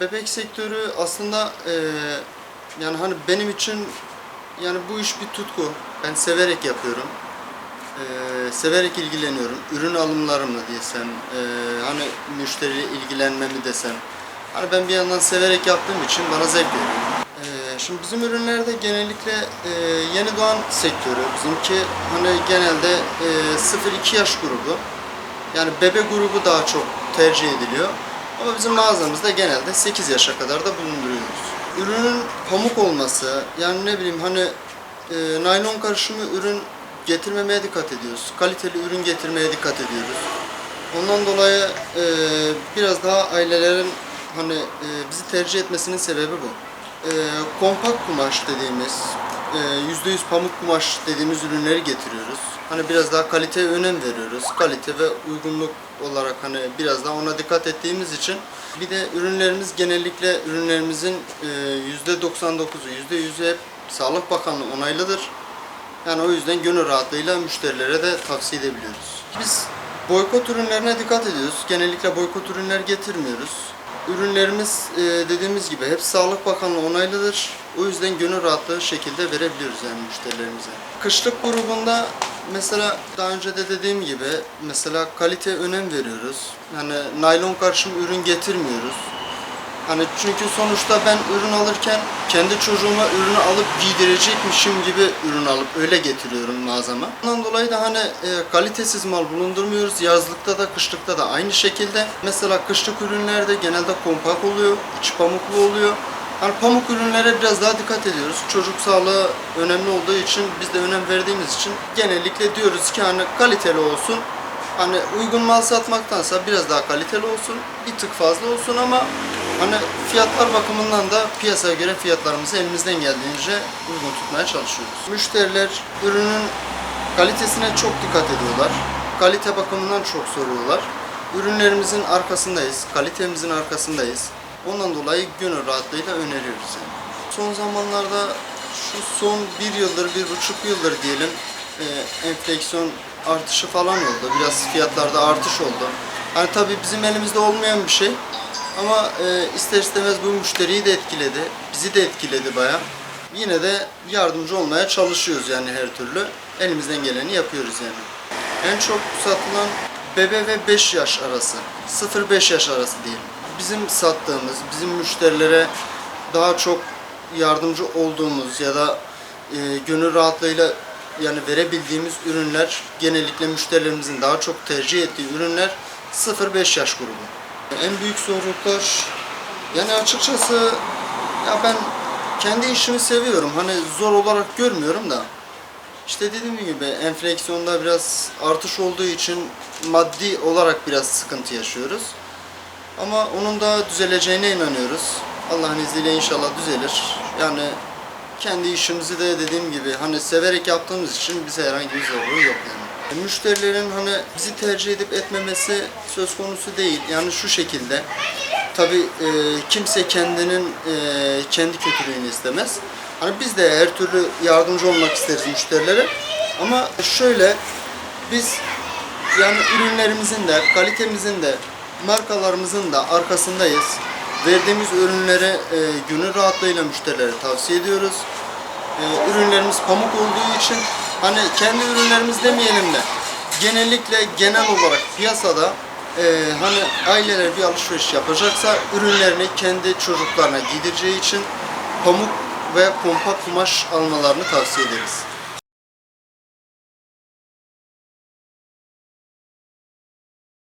bebek sektörü aslında e, yani hani benim için yani bu iş bir tutku. Ben severek yapıyorum. E, severek ilgileniyorum. Ürün alımlarımla desem, e, hani müşteriyle ilgilenmemi desem. Hani ben bir yandan severek yaptığım için bana zevk veriyor. E, şimdi bizim ürünlerde genellikle e, yeni doğan sektörü. Bizimki hani genelde e, 0-2 yaş grubu. Yani bebe grubu daha çok tercih ediliyor. Ama bizim mağazamızda genelde 8 yaşa kadar da bulunduruyoruz. Ürünün pamuk olması, yani ne bileyim hani e, naylon karışımı ürün getirmemeye dikkat ediyoruz. Kaliteli ürün getirmeye dikkat ediyoruz. Ondan dolayı e, biraz daha ailelerin hani e, bizi tercih etmesinin sebebi bu. E, kompakt kumaş dediğimiz, %100 pamuk kumaş dediğimiz ürünleri getiriyoruz. Hani biraz daha kaliteye önem veriyoruz. Kalite ve uygunluk olarak hani biraz daha ona dikkat ettiğimiz için bir de ürünlerimiz genellikle ürünlerimizin e, %99'u, %100'ü hep Sağlık Bakanlığı onaylıdır. Yani o yüzden gönül rahatlığıyla müşterilere de tavsiye edebiliyoruz. Biz boykot ürünlerine dikkat ediyoruz. Genellikle boykot ürünler getirmiyoruz. Ürünlerimiz e, dediğimiz gibi hep Sağlık Bakanlığı onaylıdır. O yüzden gönül rahatlığı şekilde verebiliyoruz yani müşterilerimize. Kışlık grubunda mesela daha önce de dediğim gibi mesela kaliteye önem veriyoruz. Yani naylon karışım ürün getirmiyoruz. Hani çünkü sonuçta ben ürün alırken kendi çocuğuma ürünü alıp giydirecekmişim gibi ürün alıp öyle getiriyorum mağazama. Ondan dolayı da hani e, kalitesiz mal bulundurmuyoruz. Yazlıkta da kışlıkta da aynı şekilde. Mesela kışlık ürünlerde genelde kompak oluyor, içi pamuklu oluyor. Hani pamuk ürünlere biraz daha dikkat ediyoruz. Çocuk sağlığı önemli olduğu için biz de önem verdiğimiz için genellikle diyoruz ki hani kaliteli olsun. Hani uygun mal satmaktansa biraz daha kaliteli olsun, bir tık fazla olsun ama hani fiyatlar bakımından da piyasaya göre fiyatlarımızı elimizden geldiğince uygun tutmaya çalışıyoruz. Müşteriler ürünün kalitesine çok dikkat ediyorlar. Kalite bakımından çok soruyorlar. Ürünlerimizin arkasındayız, kalitemizin arkasındayız. Ondan dolayı gönül rahatlığıyla öneriyoruz yani. Son zamanlarda şu son bir yıldır, bir buçuk yıldır diyelim e, enfleksiyon artışı falan oldu. Biraz fiyatlarda artış oldu. Hani tabii bizim elimizde olmayan bir şey. Ama e, ister istemez bu müşteriyi de etkiledi. Bizi de etkiledi baya. Yine de yardımcı olmaya çalışıyoruz yani her türlü. Elimizden geleni yapıyoruz yani. En çok satılan bebe ve 5 yaş arası. 0-5 yaş arası diyelim. Bizim sattığımız, bizim müşterilere daha çok yardımcı olduğumuz ya da e, gönül rahatlığıyla yani verebildiğimiz ürünler genellikle müşterilerimizin daha çok tercih ettiği ürünler 0-5 yaş grubu. En büyük zorluklar yani açıkçası ya ben kendi işimi seviyorum. Hani zor olarak görmüyorum da işte dediğim gibi enflasyonda biraz artış olduğu için maddi olarak biraz sıkıntı yaşıyoruz. Ama onun da düzeleceğine inanıyoruz. Allah'ın izniyle inşallah düzelir. Yani kendi işimizi de dediğim gibi hani severek yaptığımız için bize herhangi bir zorluğu yok yani. Müşterilerin hani bizi tercih edip etmemesi söz konusu değil. Yani şu şekilde tabi kimse kendinin e, kendi kötülüğünü istemez. Hani biz de her türlü yardımcı olmak isteriz müşterilere. Ama şöyle biz yani ürünlerimizin de kalitemizin de markalarımızın da arkasındayız. Verdiğimiz ürünleri e, gönül rahatlığıyla müşterilere tavsiye ediyoruz. E, ürünlerimiz pamuk olduğu için hani kendi ürünlerimiz demeyelim de genellikle genel olarak piyasada e, hani aileler bir alışveriş yapacaksa ürünlerini kendi çocuklarına giydireceği için pamuk ve kompakt kumaş almalarını tavsiye ederiz.